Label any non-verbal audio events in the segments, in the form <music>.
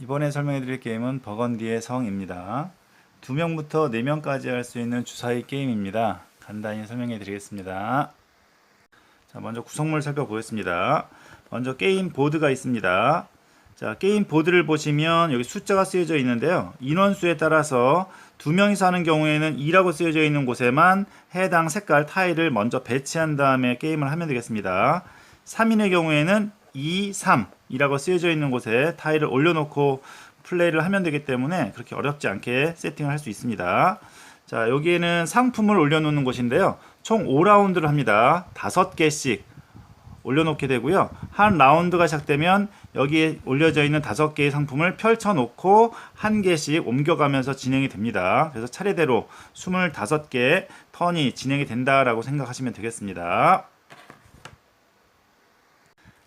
이번에 설명해 드릴 게임은 버건디의 성입니다. 2명부터 4명까지 할 수 있는 주사위 게임입니다. 간단히 설명해 드리겠습니다. 자, 먼저 구성물 살펴보겠습니다. 먼저 게임 보드가 있습니다. 자, 게임 보드를 보시면 여기 숫자가 쓰여져 있는데요. 인원수에 따라서 두 명이서 하는 경우에는 2라고 쓰여져 있는 곳에만 해당 색깔 타일을 먼저 배치한 다음에 게임을 하면 되겠습니다. 3인의 경우에는 2, 3이라고 쓰여져 있는 곳에 타일을 올려놓고 플레이를 하면 되기 때문에 그렇게 어렵지 않게 세팅을 할 수 있습니다. 자, 여기에는 상품을 올려놓는 곳인데요. 총 5라운드를 합니다. 5개씩 올려놓게 되고요. 한 라운드가 시작되면 여기에 올려져 있는 다섯 개의 상품을 펼쳐놓고 한 개씩 옮겨가면서 진행이 됩니다. 그래서 차례대로 25개 턴이 진행이 된다라고 생각하시면 되겠습니다.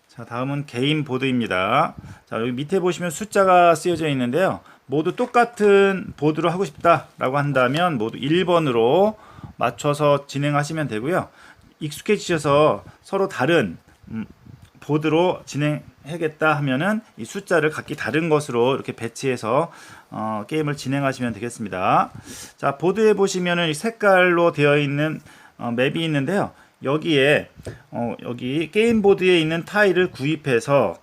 자, 다음은 개인 보드입니다. 자, 여기 밑에 보시면 숫자가 쓰여져 있는데요. 모두 똑같은 보드로 하고 싶다라고 한다면 모두 1번으로 맞춰서 진행하시면 되고요. 익숙해지셔서 서로 다른 음, 보드로 진행 하겠다 하면은 이 숫자를 각기 다른 것으로 이렇게 배치해서 어, 게임을 진행하시면 되겠습니다. 자 보드에 보시면은 이 색깔로 되어 있는 어, 맵이 있는데요. 여기에 어, 여기 게임 보드에 있는 타일을 구입해서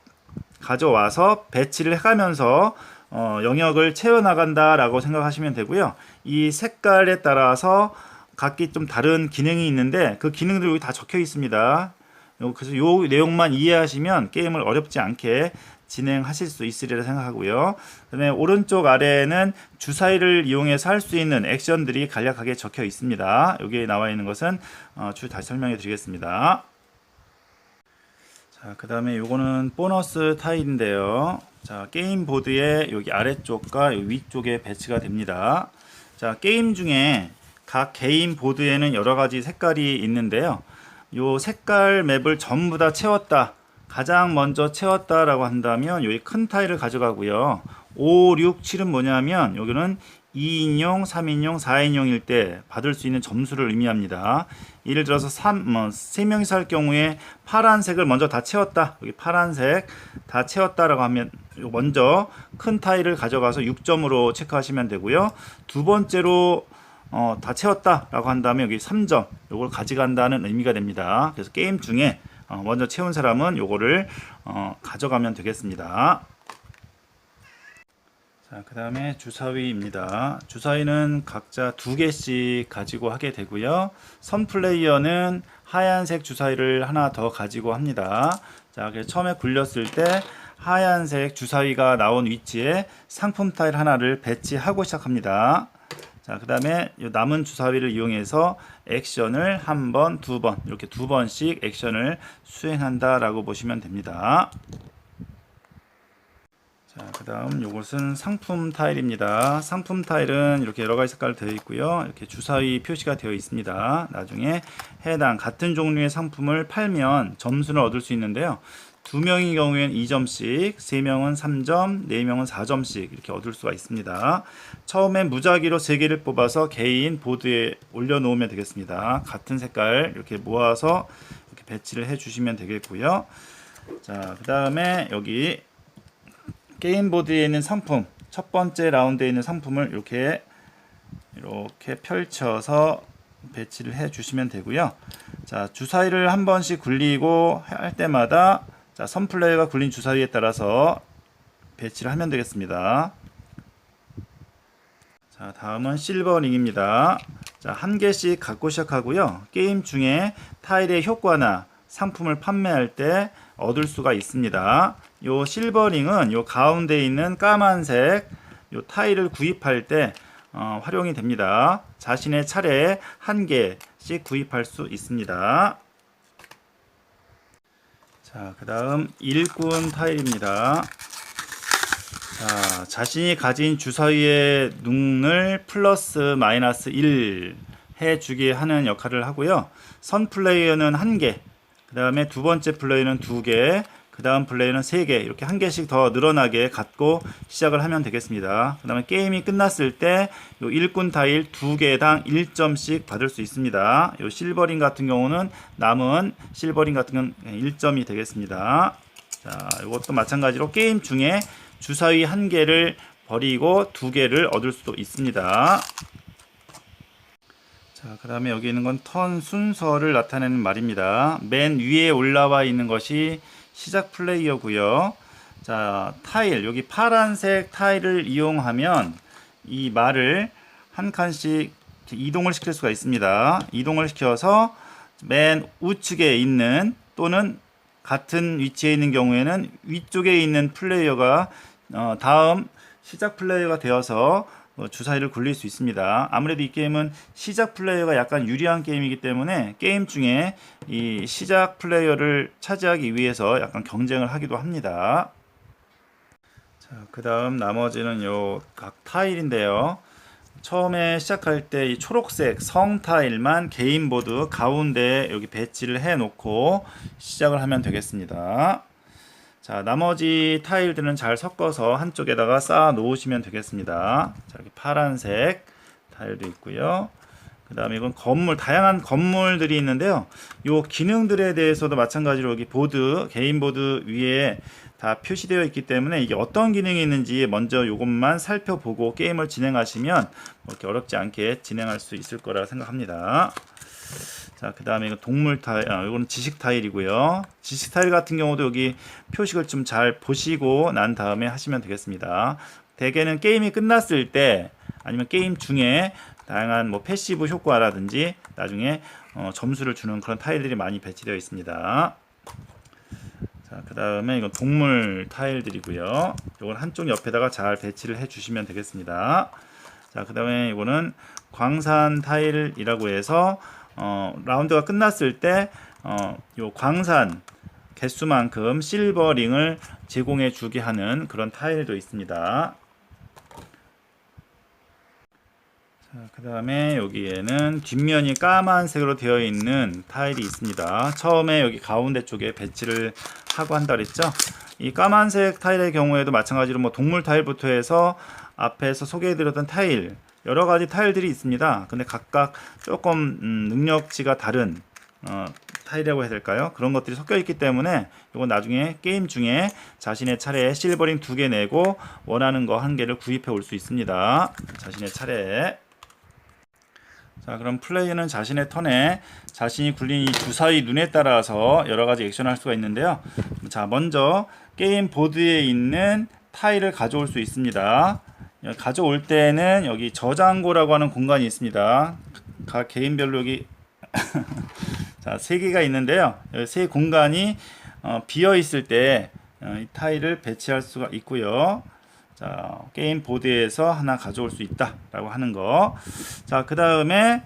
가져와서 배치를 해가면서 어, 영역을 채워나간다라고 생각하시면 되고요. 이 색깔에 따라서 각기 좀 다른 기능이 있는데 그 기능들이 여기 다 적혀 있습니다. 요- 그래서 요 내용만 이해하시면 게임을 어렵지 않게 진행하실 수 있으리라 생각하고요. 그다음에 오른쪽 아래에는 주사위를 이용해서 할 수 있는 액션들이 간략하게 적혀 있습니다. 여기에 나와 있는 것은 어, 쭉 다시 설명해 드리겠습니다. 자, 그다음에 요거는 보너스 타일인데요. 자, 게임 보드의 여기 아래쪽과 위쪽에 배치가 됩니다. 자, 게임 중에 각 개인 보드에는 여러 가지 색깔이 있는데요. 요 색깔 맵을 전부 다 채웠다. 가장 먼저 채웠다라고 한다면 여기 큰 타일을 가져가고요. 5, 6, 7은 뭐냐면 여기는 2인용, 3인용, 4인용일 때 받을 수 있는 점수를 의미합니다. 예를 들어서 3, 뭐, 3명이서 할 경우에 파란색을 먼저 다 채웠다. 여기 파란색 다 채웠다라고 하면 요 먼저 큰 타일을 가져가서 6점으로 체크하시면 되고요. 두 번째로 어, 다 채웠다라고 한다면 여기 3점 요걸 가져간다는 의미가 됩니다. 그래서 게임 중에 어, 먼저 채운 사람은 요거를 어, 가져가면 되겠습니다. 자, 그 다음에 주사위입니다. 주사위는 각자 두 개씩 가지고 하게 되고요. 선 플레이어는 하얀색 주사위를 하나 더 가지고 합니다. 자, 그래서 처음에 굴렸을 때 하얀색 주사위가 나온 위치에 상품 타일 하나를 배치하고 시작합니다. 자, 그 다음에 남은 주사위를 이용해서 액션을 한 번, 두 번, 이렇게 두 번씩 액션을 수행한다라고 보시면 됩니다. 자, 그 다음 요것은 상품 타일입니다. 상품 타일은 이렇게 여러 가지 색깔 되어 있고요. 이렇게 주사위 표시가 되어 있습니다. 나중에 해당 같은 종류의 상품을 팔면 점수를 얻을 수 있는데요. 두 명의 경우에는 2점씩, 세 명은 3점, 네 명은 4점씩 이렇게 얻을 수가 있습니다. 처음에 무작위로 세 개를 뽑아서 개인 보드에 올려 놓으면 되겠습니다. 같은 색깔 이렇게 모아서 이렇게 배치를 해 주시면 되겠고요. 자, 그 다음에 여기 게임 보드에 있는 상품 첫 번째 라운드에 있는 상품을 이렇게 이렇게 펼쳐서 배치를 해 주시면 되고요. 자 주사위를 한 번씩 굴리고 할 때마다 자 선 플레이가 굴린 주사위에 따라서 배치를 하면 되겠습니다. 자 다음은 실버링입니다. 자 한 개씩 갖고 시작하고요. 게임 중에 타일의 효과나 상품을 판매할 때 얻을 수가 있습니다. 요 실버링은 요 가운데 있는 까만색 요 타일을 구입할 때 어, 활용이 됩니다. 자신의 차례에 한 개씩 구입할 수 있습니다. 자, 그 다음 일꾼 타일입니다. 자, 자신이 가진 주사위의 능을 플러스 마이너스 1 해주게 하는 역할을 하고요. 선 플레이어는 한 개, 그 다음에 두 번째 플레이는 두 개, 그 다음 플레이는 3개 이렇게 한 개씩 더 늘어나게 갖고 시작을 하면 되겠습니다. 그 다음에 게임이 끝났을 때 요 일꾼 타일 2개당 1점씩 받을 수 있습니다. 요 실버링 같은 경우는 남은 실버링 같은 경우는 1점이 되겠습니다. 자, 이것도 마찬가지로 게임 중에 주사위 한 개를 버리고 두 개를 얻을 수도 있습니다. 자, 그 다음에 여기 있는 건 턴 순서를 나타내는 말입니다. 맨 위에 올라와 있는 것이 시작 플레이어고요. 자, 타일, 여기 파란색 타일을 이용하면 이 말을 한 칸씩 이동을 시킬 수가 있습니다. 이동을 시켜서 맨 우측에 있는 또는 같은 위치에 있는 경우에는 위쪽에 있는 플레이어가 어, 다음 시작 플레이어가 되어서 어, 주사위를 굴릴 수 있습니다. 아무래도 이 게임은 시작 플레이어가 약간 유리한 게임이기 때문에 게임 중에 이 시작 플레이어를 차지하기 위해서 약간 경쟁을 하기도 합니다. 자, 그 다음 나머지는 요 각 타일인데요. 처음에 시작할 때 이 초록색 성 타일만 개인 보드 가운데 여기 배치를 해 놓고 시작을 하면 되겠습니다. 자, 나머지 타일들은 잘 섞어서 한쪽에다가 쌓아 놓으시면 되겠습니다. 자, 이렇게 파란색 타일도 있고요. 그 다음에 이건 건물, 다양한 건물들이 있는데요. 요 기능들에 대해서도 마찬가지로 여기 보드, 개인 보드 위에 다 표시되어 있기 때문에 이게 어떤 기능이 있는지 먼저 요것만 살펴보고 게임을 진행하시면 뭐 이렇게 어렵지 않게 진행할 수 있을 거라 생각합니다. 자, 그 다음에 이거 동물 타일, 아, 이거는 지식 타일이고요. 지식 타일 같은 경우도 여기 표식을 좀 잘 보시고 난 다음에 하시면 되겠습니다. 대개는 게임이 끝났을 때 아니면 게임 중에 다양한 뭐 패시브 효과라든지 나중에 어, 점수를 주는 그런 타일들이 많이 배치되어 있습니다. 자, 그 다음에 이건 동물 타일들이고요. 이건 한쪽 옆에다가 잘 배치를 해 주시면 되겠습니다. 자, 그 다음에 이거는 광산 타일이라고 해서 어, 라운드가 끝났을 때 어, 요 광산 개수만큼 실버링을 제공해 주게 하는 그런 타일도 있습니다. 자, 그 다음에 여기에는 뒷면이 까만색으로 되어 있는 타일이 있습니다. 처음에 여기 가운데 쪽에 배치를 하고 한다 그랬죠. 이 까만색 타일의 경우에도 마찬가지로 뭐 동물 타일부터 해서 앞에서 소개해드렸던 타일 여러 가지 타일들이 있습니다. 근데 각각 조금 음, 능력치가 다른 어, 타일이라고 해야 될까요? 그런 것들이 섞여 있기 때문에 이건 나중에 게임 중에 자신의 차례에 실버링 두 개 내고 원하는 거 한 개를 구입해 올 수 있습니다. 자신의 차례에 자, 그럼 플레이어는 자신의 턴에 자신이 굴린 이 주사위 눈에 따라서 여러 가지 액션을 할 수가 있는데요. 자, 먼저 게임 보드에 있는 타일을 가져올 수 있습니다. 가져올 때는 여기 저장고라고 하는 공간이 있습니다. 각 개인별로 여기 <laughs> 자, 세 개가 있는데요. 세 공간이 어, 비어 있을 때 어, 이 타일을 배치할 수가 있고요. 자, 게임 보드에서 하나 가져올 수 있다라고 하는 거. 자, 그다음에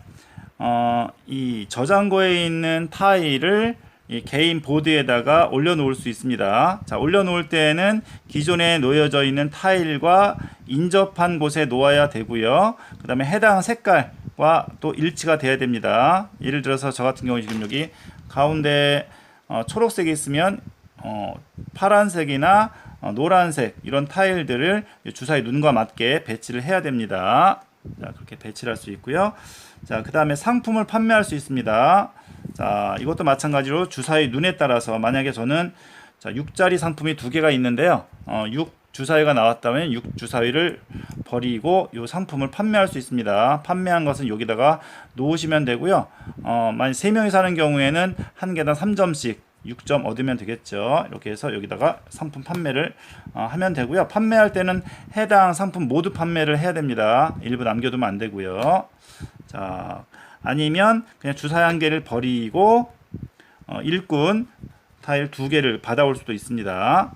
어, 이 저장고에 있는 타일을 이 개인 보드에다가 올려놓을 수 있습니다. 자, 올려놓을 때는 기존에 놓여져 있는 타일과 인접한 곳에 놓아야 되고요. 그 다음에 해당 색깔과 또 일치가 돼야 됩니다. 예를 들어서 저 같은 경우 지금 여기 가운데 어, 초록색이 있으면 어, 파란색이나 어, 노란색 이런 타일들을 주사위 눈과 맞게 배치를 해야 됩니다. 자, 그렇게 배치를 할 수 있고요. 자, 그 다음에 상품을 판매할 수 있습니다. 자, 이것도 마찬가지로 주사위 눈에 따라서 만약에 저는 자, 6짜리 상품이 두 개가 있는데요. 어, 6 주사위가 나왔다면 6 주사위를 버리고 이 상품을 판매할 수 있습니다. 판매한 것은 여기다가 놓으시면 되고요. 어, 만약 3명이 사는 경우에는 한 개당 3점씩 6점 얻으면 되겠죠. 이렇게 해서 여기다가 상품 판매를 어, 하면 되고요. 판매할 때는 해당 상품 모두 판매를 해야 됩니다. 일부 남겨두면 안 되고요. 자, 아니면 그냥 주사위 한 개를 버리고 어, 일꾼 타일 두 개를 받아올 수도 있습니다.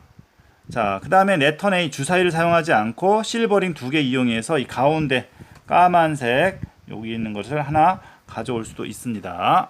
자, 그 다음에 이 주사위를 사용하지 않고 실버링 두 개 이용해서 이 가운데 까만색 여기 있는 것을 하나 가져올 수도 있습니다.